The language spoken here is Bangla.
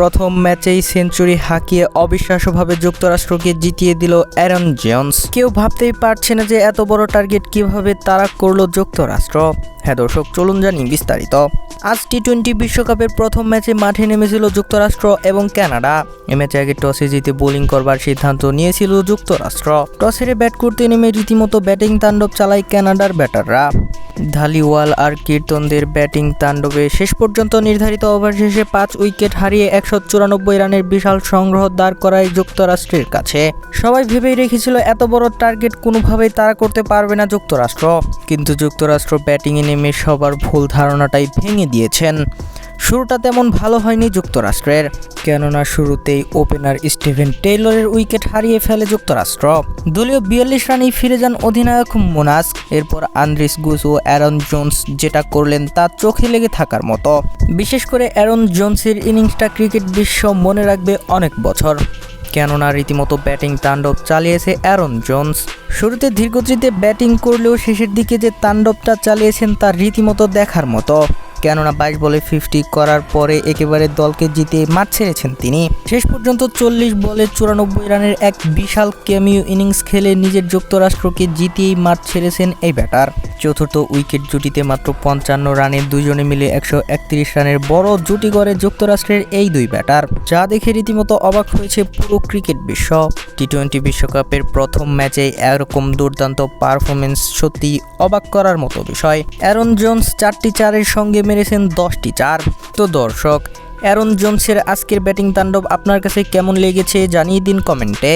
প্রথম ম্যাচেই সেঞ্চুরি হাঁকিয়ে অবিশ্বাস্যভাবে যুক্তরাষ্ট্রকে জিতিয়ে দিল অ্যারন জন্স কেউ ভাবতেই পারছে না যে এত বড় টার্গেট কীভাবে তারা করল যুক্তরাষ্ট্র। হ্যাঁ দর্শক, চলুন জানি বিস্তারিত। আজ টি টোয়েন্টি বিশ্বকাপের প্রথম ম্যাচে মাঠে নেমেছিল যুক্তরাষ্ট্র এবং কানাডা। এ ম্যাচে আগে টসে জিতে বোলিং করবার সিদ্ধান্ত নিয়েছিল যুক্তরাষ্ট্র। টস ব্যাট করতে নেমে রীতিমতো ব্যাটিং তাণ্ডব চালায় কানাডার ব্যাটাররা। ধালিওয়াল আর কীর্তনদের ব্যাটিং তাণ্ডবে শেষ পর্যন্ত নির্ধারিত ওভার শেষে পাঁচ উইকেট হারিয়ে একশো চুরানব্বই রানের বিশাল সংগ্রহ দাঁড় করায় যুক্তরাষ্ট্রের কাছে। সবাই ভেবেই রেখেছিল, এত বড় টার্গেট কোনোভাবেই তারা করতে পারবে না যুক্তরাষ্ট্র। কিন্তু যুক্তরাষ্ট্র ব্যাটিংয়ে নেমে সবার ভুল ধারণাটাই ভেঙে দিয়েছেন। শুরুটা তেমন ভালো হয়নি যুক্তরাষ্ট্রের, কেননা শুরুতেই ওপেনার স্টিভেন টেইলরের উইকেট হারিয়ে ফেলে যুক্তরাষ্ট্র। দলীয় বিয়াল্লিশ রানেই ফিরে যান অধিনায়ক মোনাস, এরপর আন্দ্রিস গুস ও অ্যারন জোন্স যেটা করলেন তা চোখে লেগে থাকার মতো। বিশেষ করে অ্যারন জোন্সের ইনিংসটা ক্রিকেট বিশ্ব মনে রাখবে অনেক বছর। কেননা রীতিমতো ব্যাটিং তাণ্ডব চালিয়েছে অ্যারন জোন্স। শুরুতে ধীরগতিতে ব্যাটিং করলেও শেষের দিকে যে তাণ্ডবটা চালিয়েছেন তা রীতিমতো দেখার মতো। কেননা বাইশ বলে ফিফটি করার পরে একেবারে দলকে জিতে মাঠ ছেড়েছেন তিনি। শেষ পর্যন্ত চল্লিশ বলে চুরানব্বই রানের এক বিশাল ক্যামিও ইনিংস খেলে নিজের যুক্তরাষ্ট্রকে জিতিয়েই মাঠ ছেড়েছেন এই ব্যাটার। চতুর্থ উইকেট জুটিতে মাত্র পঞ্চান্ন রানে দুজনে মিলে একশো একত্রিশ রানের বড় জুটি গড়ে যুক্তরাষ্ট্রের এই দুই ব্যাটার, যা দেখে রীতিমতো অবাক হয়েছে পুরো ক্রিকেট বিশ্ব। টি টোয়েন্টি বিশ্বকাপের প্রথম ম্যাচে এরকম দুর্দান্ত পারফরমেন্স সত্যি অবাক করার মতো বিষয়। অ্যারন জোন্স চারটি চারের সঙ্গে মেরেছেন দশটি চার। তো দর্শক, অ্যারন জোন্সের আজকের ব্যাটিং তাণ্ডব আপনার কাছে কেমন লেগেছে জানিয়ে দিন কমেন্টে।